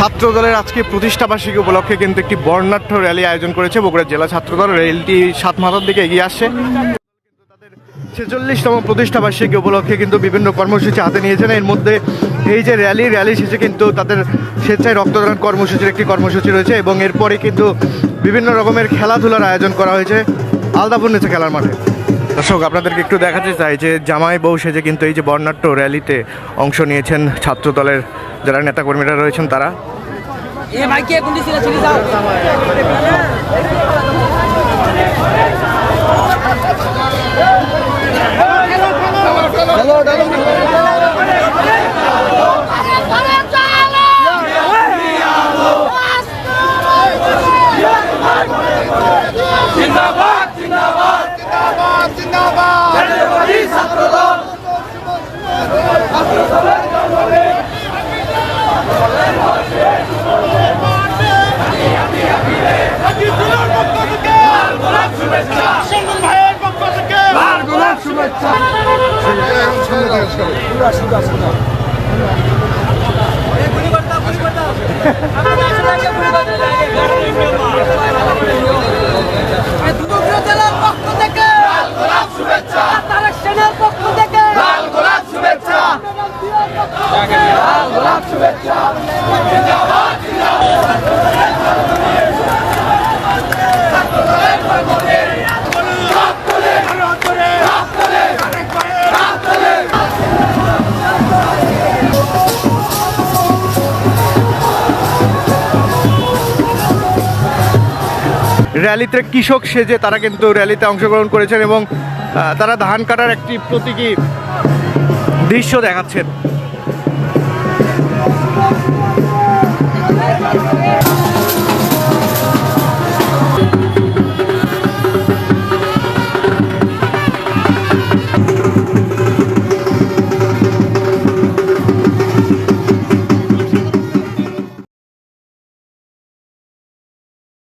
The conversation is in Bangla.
ছাত্র দলের আজকে প্রতিষ্ঠাবার্ষিকী উপলক্ষে কিন্তু একটি বর্ণাঢ্য র্যালি আয়োজন করেছে বগুড়া জেলা ছাত্র দল র্যালিটি সাত মাথার দিকে এগিয়ে আসছে। ছেচল্লিশতম প্রতিষ্ঠাবার্ষিকী উপলক্ষে কিন্তু বিভিন্ন কর্মসূচি হাতে নিয়েছেন। এর মধ্যে এই যে র্যালি র্যালি শেষে কিন্তু তাদের স্বেচ্ছায় রক্তদান কর্মসূচির একটি কর্মসূচি রয়েছে এবং এরপরে কিন্তু বিভিন্ন রকমের খেলাধুলার আয়োজন করা হয়েছে। আলদাপুর নেচে খেলার মাঠে। দর্শক আপনাদেরকে একটু দেখাতে চাই যে জামাই বউ সেজে কিন্তু এই যে বর্ণাঢ্য র্যালিতে অংশ নিয়েছেন ছাত্রদলের যারা নেতাকর্মীরা রয়েছেন তারা। এ ভাই শুভেচ্ছা। তারেক সেনের পক্ষ থেকে। র্যালিতে কৃষক সেজে তারা কিন্তু র্যালিতে অংশগ্রহণ করেছেন এবং তারা ধান কাটার একটি প্রতীকী দৃশ্য দেখাচ্ছেন।